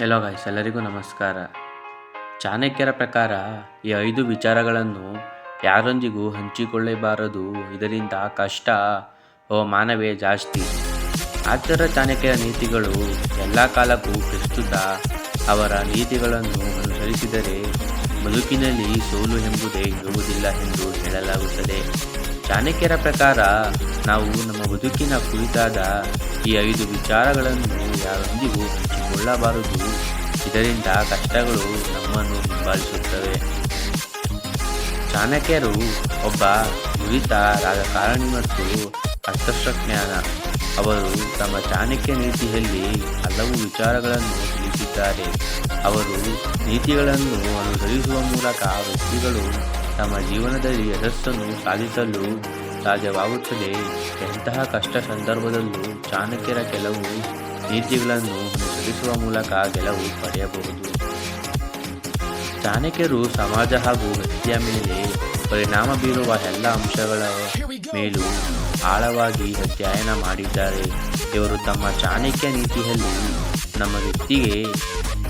ಎಲ್ಲೋ guys ಎಲ್ಲರಿಗೂ ನಮಸ್ಕಾರ. ಚಾಣಕ್ಯರ ಪ್ರಕಾರ ಈ ಐದು ವಿಚಾರಗಳನ್ನು ಯಾರೊಂದಿಗೂ ಹಂಚಿಕೊಳ್ಳಬಾರದು. ಇದರಿಂದ ಕಷ್ಟ, ಓ ಮಾನವೇ ಜಾಸ್ತಿ. ಆಚಾರ್ಯ ಚಾಣಕ್ಯರ ನೀತಿಗಳು ಎಲ್ಲ ಕಾಲಕ್ಕೂ ಪ್ರಸ್ತುತ. ಅವರ ನೀತಿಗಳನ್ನು ಅನುಸರಿಸಿದರೆ ಬದುಕಿನಲ್ಲಿ ಸೋಲು ಎಂಬುದೇ ಇರುವುದಿಲ್ಲ ಎಂದು ಹೇಳಲಾಗುತ್ತದೆ. ಚಾಣಕ್ಯರ ಪ್ರಕಾರ ನಾವು ನಮ್ಮ ಬದುಕಿನ ಕುರಿತಾದ ಈ ಐದು ವಿಚಾರಗಳನ್ನು ಯಾರೊಂದಿಗೂ ಹಂಚಿಕೊಳ್ಳಬಾರದು. ಇದರಿಂದ ಕಷ್ಟಗಳು ನಮ್ಮನ್ನು ಹಿಂಬಾಲಿಸುತ್ತವೆ. ಚಾಣಕ್ಯರು ಒಬ್ಬ ನುರಿತ ರಾಜಕಾರಣಿ ಮತ್ತು ಅರ್ಥಶಾಸ್ತ್ರಜ್ಞಾನ ಅವರು ತಮ್ಮ ಚಾಣಕ್ಯ ನೀತಿಯಲ್ಲಿ ಹಲವು ವಿಚಾರಗಳನ್ನು ತಿಳಿಸಿದ್ದಾರೆ. ಅವರು ನೀತಿಗಳನ್ನು ಅನುಸರಿಸುವ ಮೂಲಕ ವ್ಯಕ್ತಿಗಳು ತಮ್ಮ ಜೀವನದಲ್ಲಿ ಯಶಸ್ಸನ್ನು ಸಾಧಿಸಲು ಸಾಧ್ಯವಾಗುತ್ತದೆ ಎಂತಹ ಕಷ್ಟ ಸಂದರ್ಭದಲ್ಲೂ ಚಾಣಕ್ಯರ ಕೆಲವು ನೀತಿಗಳನ್ನು ಅನುಸರಿಸುವ ಮೂಲಕ ಗೆಲುವು ಪಡೆಯಬಹುದು. ಚಾಣಕ್ಯರು ಸಮಾಜ ಹಾಗೂ ವ್ಯಕ್ತಿಯ ಮೇಲೆ ಪರಿಣಾಮ ಬೀರುವ ಎಲ್ಲ ಅಂಶಗಳ ಮೇಲೂ ಆಳವಾಗಿ ಅಧ್ಯಯನ ಮಾಡಿದ್ದಾರೆ. ಇವರು ತಮ್ಮ ಚಾಣಕ್ಯ ನೀತಿಯಲ್ಲಿ ನಮ್ಮ ವ್ಯಕ್ತಿಗೆ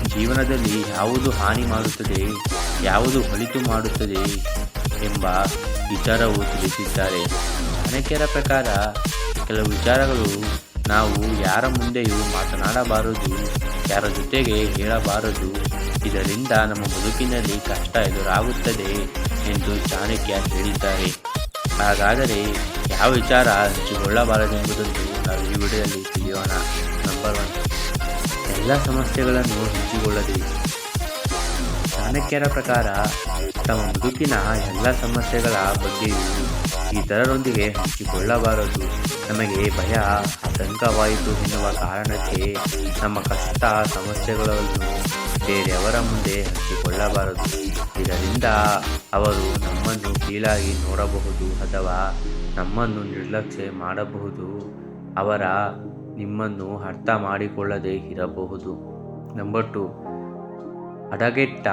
ಜೀವನದಲ್ಲಿ ಯಾವುದು ಹಾನಿ ಮಾಡುತ್ತದೆ, ಯಾವುದು ಒಳಿತು ಮಾಡುತ್ತದೆ ಎಂಬ ವಿಚಾರವು ತಿಳಿಸಿದ್ದಾರೆ. ಚಾಣಕ್ಯರ ಪ್ರಕಾರ ಕೆಲವು ವಿಚಾರಗಳು ನಾವು ಯಾರ ಮುಂದೆಯೂ ಮಾತನಾಡಬಾರದು, ಯಾರ ಜೊತೆಗೆ ಹೇಳಬಾರದು. ಇದರಿಂದ ನಮ್ಮ ಬದುಕಿನಲ್ಲಿ ಕಷ್ಟ ಎದುರಾಗುತ್ತದೆ ಎಂದು ಚಾಣಕ್ಯ ಹೇಳಿದ್ದಾರೆ. ಹಾಗಾದರೆ ಯಾವ ವಿಚಾರ ಹಂಚಿಕೊಳ್ಳಬಾರದೆಂಬುದನ್ನು ನಾವು ಈ ವಿಡಿಯೋದಲ್ಲಿ ತಿಳಿಯೋಣ. ನಂಬರ್ ಒನ್ ಎಲ್ಲ ಸಮಸ್ಯೆಗಳನ್ನು ಹಂಚಿಕೊಳ್ಳದೆ. ಚಾಣಕ್ಯರ ಪ್ರಕಾರ ತಮ್ಮ ಬದುಕಿನ ಎಲ್ಲ ಸಮಸ್ಯೆಗಳ ಬಗ್ಗೆಯೂ ಇತರರೊಂದಿಗೆ ಹಂಚಿಕೊಳ್ಳಬಾರದು ನಮಗೆ ಭಯ, ಆತಂಕವಾಯಿತು. ಎನ್ನುವ ಕಾರಣಕ್ಕೆ ನಮ್ಮ ಕಷ್ಟ, ಸಮಸ್ಯೆಗಳನ್ನು ಬೇರೆಯವರ ಮುಂದೆ ಹಂಚಿಕೊಳ್ಳಬಾರದು. ಇದರಿಂದ ಅವರು ನಮ್ಮನ್ನು ಕೀಳಾಗಿ ನೋಡಬಹುದು ಅಥವಾ ನಮ್ಮನ್ನು ನಿರ್ಲಕ್ಷ್ಯ ಮಾಡಬಹುದು. ಅವರ ನಿಮ್ಮನ್ನು ಅರ್ಥ ಮಾಡಿಕೊಳ್ಳದೇ ಇರಬಹುದು. ನಂಬರ್ ಟು ಅಡಗೆಟ್ಟ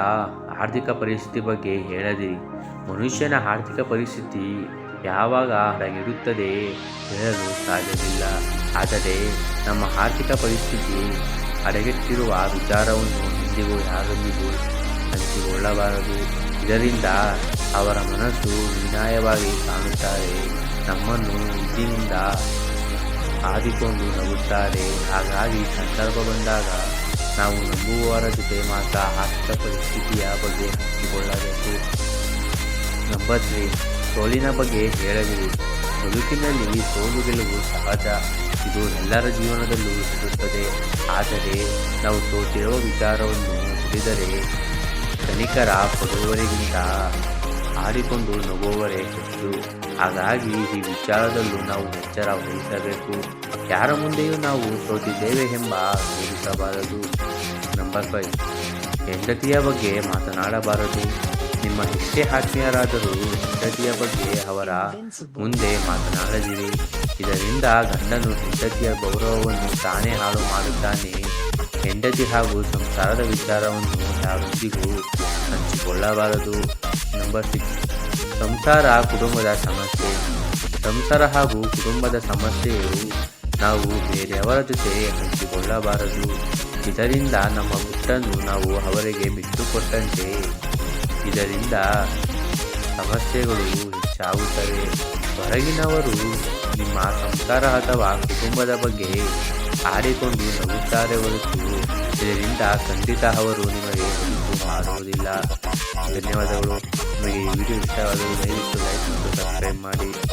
ಆರ್ಥಿಕ ಪರಿಸ್ಥಿತಿ ಬಗ್ಗೆ ಹೇಳದಿರಿ. ಮನುಷ್ಯನ ಆರ್ಥಿಕ ಪರಿಸ್ಥಿತಿ ಯಾವಾಗ ಹದಗೆಡುತ್ತದೆ ಹೇಳಲು ಸಾಧ್ಯವಿಲ್ಲ. ಆದರೆ ನಮ್ಮ ಆರ್ಥಿಕ ಪರಿಸ್ಥಿತಿ ಅಡಗಿಟ್ಟಿರುವ ವಿಚಾರವನ್ನು ಎಂದಿಗೂ ಯಾರೊಂದಿಗೂ ಹಂಚಿಕೊಳ್ಳಬಾರದು ಇದರಿಂದ ಅವರ ಮನಸ್ಸು ವಿನಾಯವಾಗಿ ಕಾಣುತ್ತಾರೆ. ನಮ್ಮನ್ನು ಇದ್ದಿನಿಂದ ಆದಿಕೊಂಡು ನಗುತ್ತಾರೆ ಹಾಗಾಗಿ ಸಂದರ್ಭ ಬಂದಾಗ ನಾವು ನಂಬುವವರ ಜೊತೆ ಮಾತ್ರ ಆರ್ಥಿಕ ಪರಿಸ್ಥಿತಿಯ ಬಗ್ಗೆ ಹಂಚಿಕೊಳ್ಳಬೇಕು ನಂಬರ್ ತ್ರೀ ಸೋಲಿನ ಬಗ್ಗೆ ಹೇಳದಿರಿ. ಬದುಕಿನಲ್ಲಿ ಸೋಲು ಗೆಲುವು ಸಹಜ. ಇದು ಎಲ್ಲರ ಜೀವನದಲ್ಲೂ ಇರುತ್ತದೆ ಆದರೆ ನಾವು ಸೋತಿರುವ ವಿಚಾರವನ್ನು ತಿಳಿದರೆ ಕ್ಷಣಿಕರ ಪಡುವವರಿಗಿಂತ ಆಡಿಕೊಂಡು ನಗುವವರೇ ಹೆಚ್ಚು. ಹಾಗಾಗಿ ಈ ವಿಚಾರದಲ್ಲೂ ನಾವು ಎಚ್ಚರ ವಹಿಸಬೇಕು. ಯಾರ ಮುಂದೆಯೂ ನಾವು ಸೋತಿದ್ದೇವೆ ಎಂಬ ತೋರಿಸಬಾರದು ನಂಬರ್ ಫೈವ್. ಹೆಂಡತಿಯ ಬಗ್ಗೆ ಮಾತನಾಡಬಾರದು. ನಿಮ್ಮ ಎಷ್ಟೇ ಆತ್ಮೀಯರಾದರೂ ಹೆಂಡತಿಯ ಬಗ್ಗೆ ಅವರ ಮುಂದೆ ಮಾತನಾಡದಿರಿ. ಇದರಿಂದ ಗಂಡನು ಹೆಂಡತಿಯ ಗೌರವವನ್ನು ತಾನೇ ಹಾಳು ಮಾಡುತ್ತಾನೆ. ಹೆಂಡತಿ ಹಾಗೂ ಸಂಸಾರದ ವಿಚಾರವನ್ನು ಯಾರೊಂದಿಗೂ ಹಂಚಿಕೊಳ್ಳಬಾರದು. ನಂಬರ್ ಸಿಕ್ಸ್ ಸಂಸಾರ ಕುಟುಂಬದ ಸಮಸ್ಯೆ. ಸಂಸಾರ ಹಾಗೂ ಕುಟುಂಬದ ಸಮಸ್ಯೆಯು ನಾವು ಬೇರೆಯವರ ಜೊತೆ ಹಂಚಿಕೊಳ್ಳಬಾರದು. ಇದರಿಂದ ನಮ್ಮ ಗುಟ್ಟನ್ನು ನಾವು ಅವರಿಗೆ ಬಿಟ್ಟುಕೊಟ್ಟಂತೆ ಇದರಿಂದ ಸಮಸ್ಯೆಗಳು ಹೆಚ್ಚಾಗುತ್ತವೆ. ಹೊರಗಿನವರು ನಿಮ್ಮ ಸಂಸ್ಕಾರ ಅಥವಾ ಕುಟುಂಬದ ಬಗ್ಗೆ ಆಡಿಕೊಂಡು ನಗುತ್ತಾರೆ ಹೊರತು ಇದರಿಂದ ಖಂಡಿತ ಅವರು ನಿಮಗೆ ಮಾಡುವುದಿಲ್ಲ. ಧನ್ಯವಾದಗಳು. ನಿಮಗೆ ಈ ವಿಡಿಯೋ ಇಷ್ಟವಾದರೂ ಲೈಕ್ ಮತ್ತು ಸಬ್ಸ್ಕ್ರೈಬ್ ಮಾಡಿ.